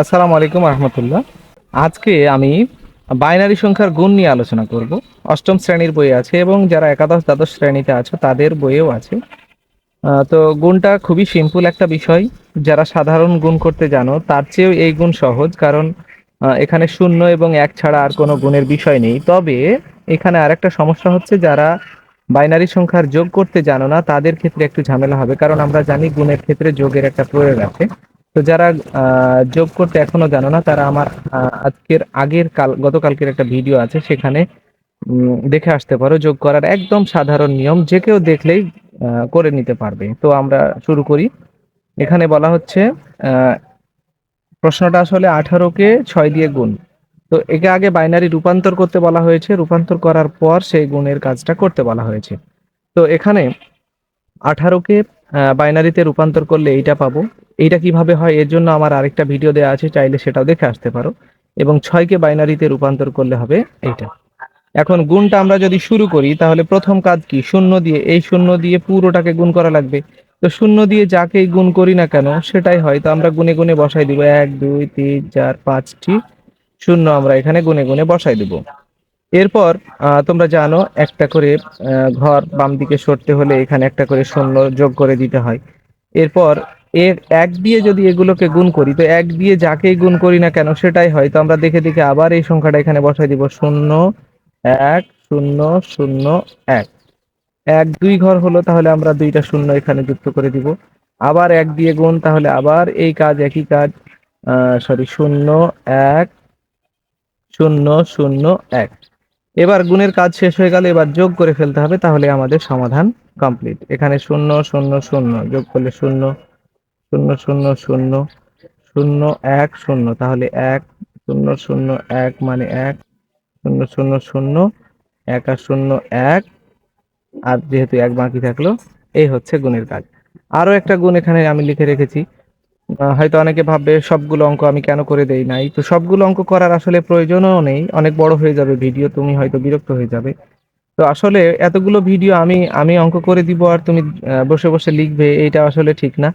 আসসালামু আলাইকুম রহমতুল্লাহ। আজকে আমি বাইনারি সংখ্যার গুণ নিয়ে আলোচনা করব। অষ্টম শ্রেণির বই আছে এবং যারা একাদশ দ্বাদশ শ্রেণীতে আছো, তাদের বইয়েও আছে। তো গুণটা খুবই সিম্পল একটা বিষয়। যারা সাধারণ গুণ করতে জানো, তার চেয়েও এই গুণ সহজ, কারণ এখানে শূন্য এবং এক ছাড়া আর কোনো গুণের বিষয় নেই। তবে এখানে আরেকটা সমস্যা হচ্ছে, যারা বাইনারি সংখ্যার যোগ করতে জানো না, তাদের ক্ষেত্রে একটু ঝামেলা হবে, কারণ আমরা জানি গুণের ক্ষেত্রে যোগের একটা প্রয়োগ আছে। তো যারা যোগ করতে এখনও জানো না, তারা আমার আজকের আগের কাল, গতকালকের একটা ভিডিও আছে, সেখানে দেখে আসতে পারো। যোগ করার একদম সাধারণ নিয়ম, যে কেউ দেখলেই করে নিতে পারবে। তো আমরা শুরু করি। এখানে বলা হচ্ছে প্রশ্নটা আসলে আঠারোকে ছয় দিয়ে গুণ। তো একে আগে বাইনারি রূপান্তর করতে বলা হয়েছে। রূপান্তর করার পর সেই গুণের কাজটা করতে বলা হয়েছে। তো এখানে আঠারোকে বাইনারিতে রূপান্তর করলে এইটা পাবো। এইটা কীভাবে হয়, এর জন্য আমার আরেকটা ভিডিও দেওয়া আছে, চাইলে সেটাও দেখে আসতে পারো। এবং ছয়কে বাইনারিতে রূপান্তর করলে হবে এইটা। এখন গুণটা আমরা যদি শুরু করি, তাহলে প্রথম কাজ কি? শূন্য দিয়ে, এই শূন্য দিয়ে পুরোটাকে গুণ করা লাগবে। তো শূন্য দিয়ে যাকেই গুণ করি না কেন, সেটাই হয়। তো আমরা গুনে গুনে বসাই দিব। এক, দুই, তিন, চার পাঁচটি শূন্য আমরা এখানে গুনে গুনে বসাই দিব। এরপর তোমরা জানো, একটা করে ঘর বাম দিকে সরতে হলে এখানে একটা করে শূন্য যোগ করে দিতে হয়। এরপর এর এক দিয়ে যদি এগুলোকে গুণ করি, তো এক দিয়ে যাকেই গুণ করি না কেন, সেটাই হয়। তো আমরা দেখে দেখে আবার এই সংখ্যাটা এখানে বসাই দিব। শূন্য, এক, শূন্য শূন্য, এক। এক দুই ঘর হলো, তাহলে আমরা দুইটা শূন্য এখানে যুক্ত করে দিব। আবার এক দিয়ে গুণ, তাহলে আবার এই কাজ, একই কাজ সরি শূন্য, এক, শূন্য শূন্য, এক। এবার গুণের কাজ শেষ হয়ে গেলে, এবার যোগ করে ফেলতে হবে, তাহলে আমাদের সমাধান কমপ্লিট এখানে শূন্য শূন্য শূন্য, যোগ করলে শূন্য শূন্য শূন্য শূন্য শূন্য, এক, শূন্য। তাহলে এক, শূন্য শূন্য, এক মানে এক, শূন্য শূন্য শূন্য, এক আর শূন্য, এক। আর যেহেতু এক বাকি থাকল, এই হচ্ছে গুণের কাজ। আরও একটা গুণ এখানে আমি লিখে রেখেছি। হয়তো অনেকে ভাববে, সবগুলো অঙ্ক আমি কেন করে দেই নাই? তো সবগুলো অঙ্ক করার আসলে প্রয়োজনও নেই। অনেক বড় হয়ে যাবে ভিডিও, তুমি হয়তো বিরক্ত হয়ে যাবে। তো আসলে এতগুলো ভিডিও আমি আমি অঙ্ক করে দিব আর তুমি বসে বসে লিখবে, এইটা আসলে ঠিক না।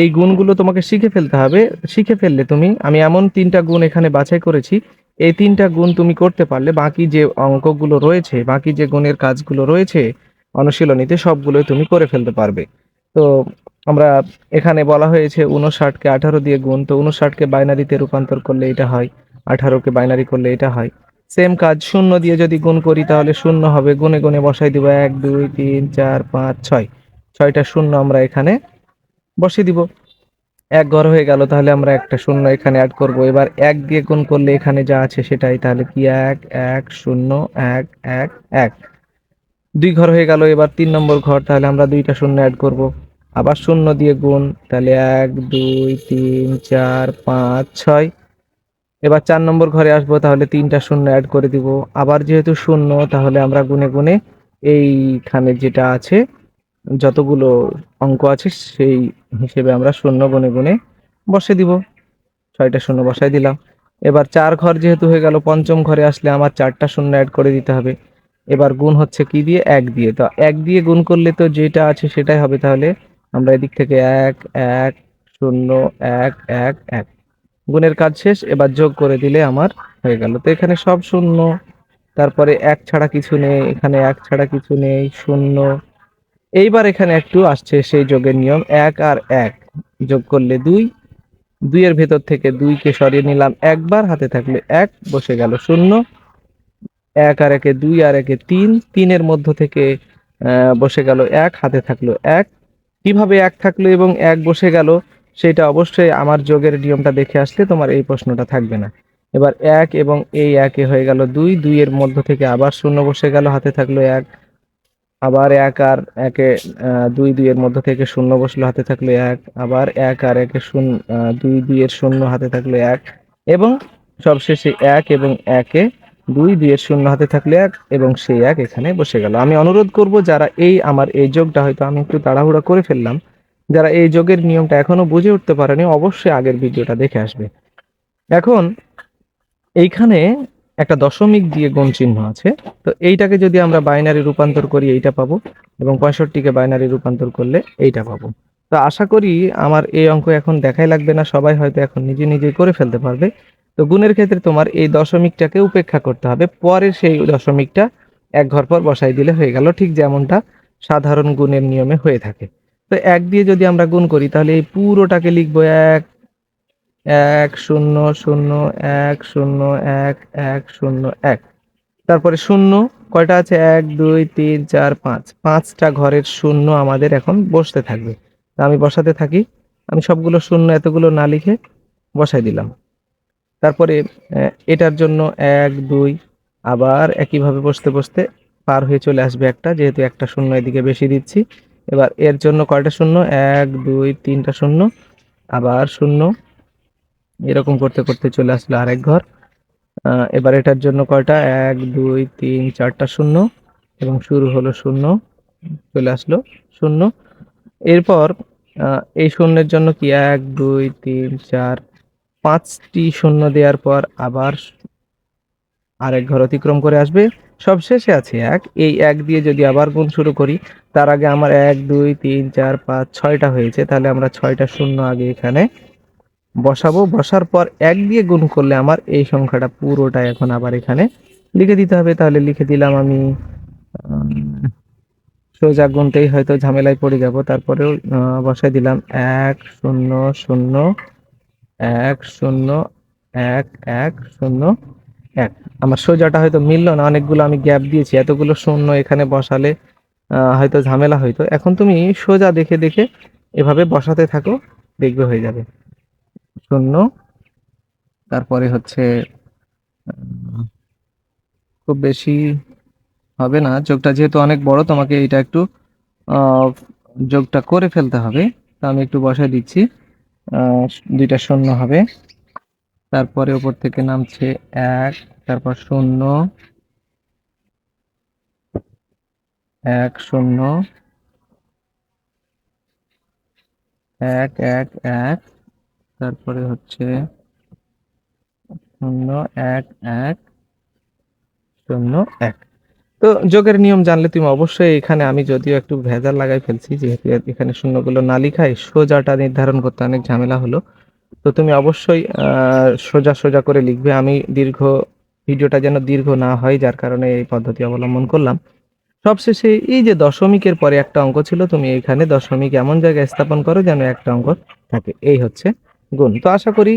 এই গুণগুলো তোমাকে শিখে ফেলতে হবে। শিখে ফেললে তুমি, আমি এমন তিনটা গুণ এখানে বাছাই করেছি। এই তিনটা গুণ তুমি করতে পারলে বাকি যে অঙ্কগুলো রয়েছে, বাকি যে গুণের কাজগুলো রয়েছে, অনুশীলনীতে সবগুলোই তুমি করে ফেলতে পারবে। তো আমরা এখানে বলা হয়েছে উনষাটকে আঠারো দিয়ে গুণ, তো উনষাটকে বাইনারিতে রূপান্তর করলে এটা হয়, আঠারোকে বাইনারি করলে এটা হয়। সেম কাজ, শূন্য দিয়ে যদি গুণ করি তাহলে শূন্য হবে, গুণে গুণে বসাই দিব এক, দুই, তিন, চার, পাঁচ, ছয়। ছয়টা শূন্য আমরা এখানে বসিয়ে দিব। এক ঘর হয়ে গেল, তাহলে আমরা একটা শূন্য এখানে অ্যাড করব। এবার এক দিয়ে গুণ করলে এখানে যা আছে সেটাই, তাহলে কি এক এক, শূন্য, এক এক এক। দুই ঘর হয়ে গেল, এবার তিন নম্বর ঘর, তাহলে আমরা দুইটা শূন্য অ্যাড করব। আবার শূন্য দিয়ে গুণ, তাহলে এক, দুই, তিন, চার, পাঁচ, ছয়। এবার চার নম্বর ঘরে আসব, তাহলে তিনটা শূন্য অ্যাড করে দিব। আবার যেহেতু শূন্য, তাহলে আমরা গুনে গুনে এইখানে যেটা আছে যতগুলো অঙ্ক আছে সেই হিসেবে আমরা শূন্য গুনে গুনে বসে দিব। ছয়টা শূন্য বসাই দিলাম। এবার চার ঘর যেহেতু হয়ে গেল, পঞ্চম ঘরে আসলে আমার চারটা শূন্য অ্যাড করে দিতে হবে। এবার গুণ হচ্ছে কি দিয়ে? এক দিয়ে। তো এক দিয়ে গুণ করলে তো যেটা আছে সেটাই হবে তাহলে আমরা এদিক থেকে এক এক, শূন্য, এক এক এক। গুণের কাজ শেষ, এবার যোগ করে দিলে আমার হয়ে গেল। তো এখানে সব শূন্য। তারপরে এক ছাড়া কিছু নেই, এখানে এক ছাড়া কিছু নেই, শূন্য। এইবার এখানে একটু আসছে সেই যোগের নিয়ম, এক আর এক। যোগ করলে দুই, দুইয়ের ভেতর থেকে দুইকে সরিয়ে নিলাম। একবার হাতে থাকলে এক, বসে গেল শূন্য। এক আর একে দুই আর একে তিন, তিনের মধ্য থেকে বসে গেল এক, হাতে থাকল এক। কীভাবে এক থাকল এবং এক বসে গেল, সেটা অবশ্যই আমার যোগের নিয়মটা দেখে আসলে তোমার এই প্রশ্নটা থাকবে না। এবার এক এবং এই একে হয়ে গেল দুই, দুইয়ের মধ্য থেকে আবার শূন্য বসে গেল, হাতে থাকল এক। আবার এক আর একে দুই দুইয়ের মধ্যে থেকে শূন্য বসল, হাতে থাকল এক। আবার এক আর একে শূন্য দুই দুইয়ের শূন্য, হাতে থাকল এক। এবং সবশেষে এক এবং একে দুই দুইয়ের শূন্য, হাতে থাকলে এক এবং সেই এক এখানে বসে গেল। আমি অনুরোধ করব, যারা এই আমার এই যোগটা হয়তো আমি একটু তাড়াহুড়া করে ফেললাম, যারা এই যোগের নিয়মটা এখনও বুঝে উঠতে পারেনি, অবশ্যই আগের ভিডিওটা দেখে আসবে। এখন এইখানে একটা দশমিক দিয়ে গুণ চিহ্ন আছে। তো এইটাকে যদি আমরা বাইনারি রূপান্তর করি, এইটা পাবো এবং পঁয়ষট্টিকে বাইনারি রূপান্তর করলে এইটা পাবো। তো আশা করি আমার এই অঙ্ক এখন দেখাই লাগবে না, সবাই হয়তো এখন নিজে নিজে করে ফেলতে পারবে। তো গুণের ক্ষেত্রে তোমার এই দশমিকটাকে উপেক্ষা করতে হবে পরে সেই দশমিকটা এক ঘর পর বসাই দিলে হয়ে গেল, ঠিক যেমনটা সাধারণ গুণের নিয়মে হয়ে থাকে। তো এক দিয়ে যদি আমরা গুণ করি, তাহলে এই পুরোটাকে লিখব এক এক, শূন্য শূন্য, এক শূন্য, এক এক, শূন্য, এক। তারপরে শূন্য, কয়টা আছে? এক, দুই, তিন, চার, পাঁচ। পাঁচটা ঘরের শূন্য আমাদের এখন বসতে থাকবে। আমি বসাতে থাকি। আমি সবগুলো শূন্য, এতগুলো না লিখে বসাই দিলাম। তারপরে এটার জন্য এক, দুই, আবার একইভাবে বসতে বসতে পার হয়ে চলে আসবে একটা, যেহেতু একটা শূন্য এদিকে বেশি দিচ্ছি। এবার এর জন্য কয়টা শূন্য? এক, দুই, তিনটা শূন্য, আবার শূন্য এরকম করতে করতে চলে আসলো আরেক ঘর। এবার এটার জন্য কয়টা? এক, দুই, তিন, চারটা শূন্য এবং শুরু হলো শূন্য। চলে আসলো শূন্য। এরপর এই শূন্যের জন্য কি? এক, দুই, তিন, চার, পাঁচটি শূন্য দেওয়ার পর আবার আরেক ঘর অতিক্রম করে আসবে। সব শেষে আছে এক। এই এক দিয়ে যদি আবার গুণ শুরু করি, তার আগে আমার এক, দুই, তিন, চার, পাঁচ, ছয়টা হয়েছে। তাহলে আমরা ছয়টা শূন্য আগে এখানে বসাবো। বসার পর এক দিয়ে গুণ করলে আমার এই সংখ্যাটা পুরোটা এখন আবার এখানে লিখে দিতে হবে। তাহলে লিখে দিলাম আমি সোজা গুণতেই হয়তো ঝামেলায় পড়ে যাব। তারপরেও বসাই দিলাম এক শূন্য শূন্য, এক শূন্য, এক এক শূন্য, এক। আমার সোজাটা হয়তো মিললো না, অনেকগুলো আমি গ্যাপ দিয়েছি। এতগুলো শূন্য এখানে বসালে হয়তো ঝামেলা হয়তো এখন তুমি সোজা দেখে দেখে এভাবে বসাতে থাকো, দেখবে হয়ে যাবে। শূন্য। তারপরে হচ্ছে খুব বেশি হবে না। যোগটা যেহেতু অনেক বড়, তোমাকে এটা একটু যোগটা করে ফেলতে হবে। তো আমি একটু বসায় দিচ্ছি। দুইটা শূন্য হবে। তারপরে উপর থেকে নামছে এক, তারপর শূন্য। এক শূন্য। এক এক এক। তারপরে হচ্ছে শূন্য এক এক শূন্য এক। তো যোগের নিয়ম জানলে তুমি অবশ্যই এখানে আমি যদিও একটু ভেজাল লাগাই ফেলছি, যেহেতু এখানে শূন্যগুলো না লিখাই সোজাটা নির্ধারণ করতে অনেক ঝামেলা হলো। তো তুমি অবশ্যই সোজা সোজা করে লিখবে। আমি দীর্ঘ, ভিডিওটা যেন দীর্ঘ না হয়, যার কারণে এই পদ্ধতি অবলম্বন করলাম। সবশেষে এই যে দশমিকের পরে একটা অঙ্ক ছিল, তুমি এখানে দশমিক এমন জায়গায় স্থাপন করো যেন একটা অঙ্ক থাকে। এই হচ্ছে গুণ। তো আশা করি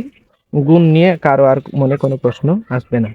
গুণ নিয়ে কারও আর মনে কোনো প্রশ্ন আসবে না।